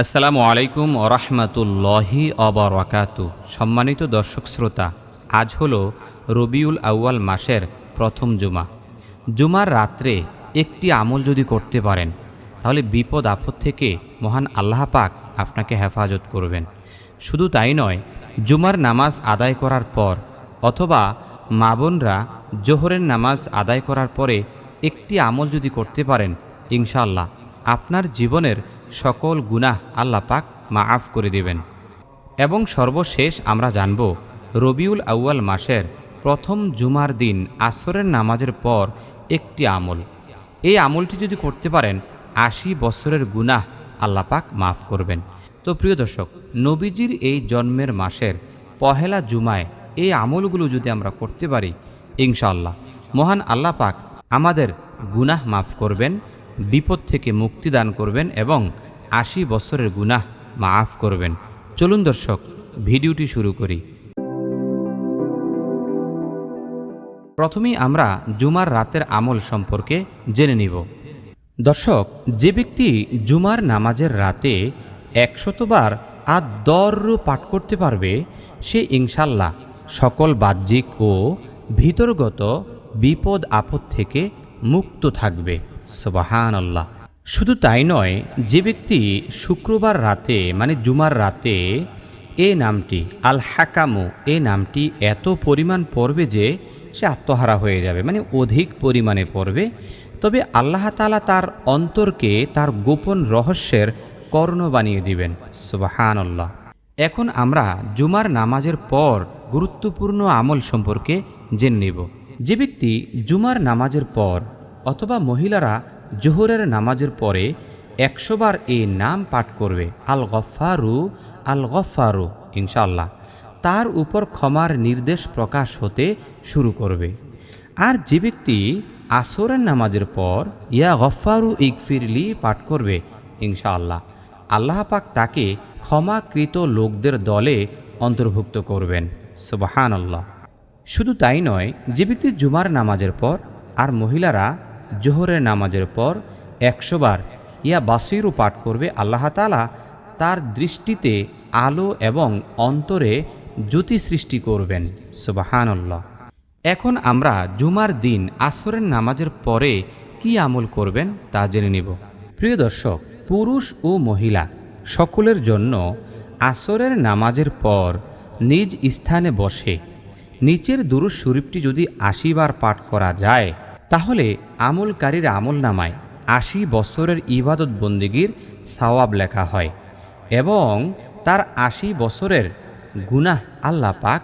আসসালামু আলাইকুম ওরহমতুল্লাহি অবরাকাতু সম্মানিত দর্শক শ্রোতা, আজ হলো রবিউল আউয়াল মাসের প্রথম জুমা। জুমার রাত্রে একটি আমল যদি করতে পারেন, তাহলে বিপদ আপদ থেকে মহান আল্লাহ পাক আপনাকে হেফাজত করবেন। শুধু তাই নয়, জুমার নামাজ আদায় করার পর অথবা মা বোনরা জোহরের নামাজ আদায় করার পরে একটি আমল যদি করতে পারেন, ইনশাআল্লাহ আপনার জীবনের সকল গুনাহ আল্লাহ পাক মাফ করে দেবেন। এবং সর্বশেষ আমরা জানব, রবিউল আউয়াল মাসের প্রথম জুমার দিন আসরের নামাজের পর একটি আমল। এই আমলটি যদি করতে পারেন, আশি বছরের গুনাহ আল্লাহ পাক মাফ করবেন। তো প্রিয় দর্শক, নবীজির এই জন্মের মাসের পহেলা জুমায় এই আমলগুলো যদি আমরা করতে পারি, ইনশাআল্লাহ মহান আল্লাহ পাক আমাদের গুনাহ মাফ করবেন। বিপদ থেকে মুক্তি দান করবেন এবং আশি বছরের গুনাহ মাফ করবেন। চলুন দর্শক, ভিডিওটি শুরু করি। প্রথমেই আমরা জুমার রাতের আমল সম্পর্কে জেনে নিব। দর্শক, যে ব্যক্তি জুমার নামাজের রাতে একশতবার আর দর পাঠ করতে পারবে, সে ইনশাল্লাহ সকল বাহ্যিক ও ভিতরগত বিপদ আপদ থেকে মুক্ত থাকবে। সবাহান আল্লাহ শুধু তাই নয়, যে ব্যক্তি শুক্রবার রাতে মানে জুমার রাতে এ নামটি আল হাকামু এ নামটি এত পরিমাণ পড়বে যে সে আত্মহারা হয়ে যাবে মানে অধিক পরিমাণে পড়বে। তবে আল্লাহ তালা তার অন্তরকে তার গোপন রহস্যের কর্ণ বানিয়ে দিবেন সুবাহান আল্লাহ এখন আমরা জুমার নামাজের পর গুরুত্বপূর্ণ আমল সম্পর্কে জেনে নেব। যে ব্যক্তি জুমার নামাজের পর অথবা মহিলারা জোহরের নামাজের পরে একশোবার এই নাম পাঠ করবে আল গফারু আল গফারু ইনশাল্লাহ তার উপর ক্ষমার নির্দেশ প্রকাশ হতে শুরু করবে। আর যে ব্যক্তি আসরের নামাজের পর, ইয়া গফারু ইকফিরলি পাঠ করবে, ইনশাআল্লাহ। আল্লাহ পাক তাকে ক্ষমাকৃত লোকদের দলে অন্তর্ভুক্ত করবেন সুবাহান আল্লাহ শুধু তাই নয়, যে ব্যক্তি জুমার নামাজের পর আর মহিলারা জোহরের নামাজের পর একশোবার ইয়া বাসিরও পাঠ করবে আল্লাহ তালা তার দৃষ্টিতে আলো এবং অন্তরে জ্যোতি সৃষ্টি করবেন। সুবাহানল্লাহ। এখন আমরা জুমার দিন আসরের নামাজের পরে কি আমল করবেন তা জেনে নিব। প্রিয় দর্শক, পুরুষ ও মহিলা সকলের জন্য আসরের নামাজের পর নিজ স্থানে বসে নিচের দুরুজ শরীফটি যদি আশিবার পাঠ করা যায় তাহলে আমলকারীর আমল নামায় আশি বছরের ইবাদত বন্দিগির সওয়াব লেখা হয় এবং তার আশি বছরের গুনাহ আল্লাহ পাক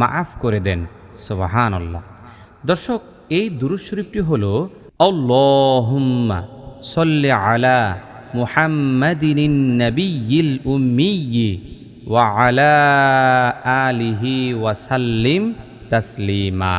মাফ করে দেন সোবাহান আল্লাহ দর্শক, এই দুরুজ শরীফটি হল, আল্লাহুম্মা সল্লে আলা মুহাম্মাদিন নবিয়িল উম্মিয়্যি ওয়া আলা আলিহি ওয়াসাল্লিম তাসলিমা।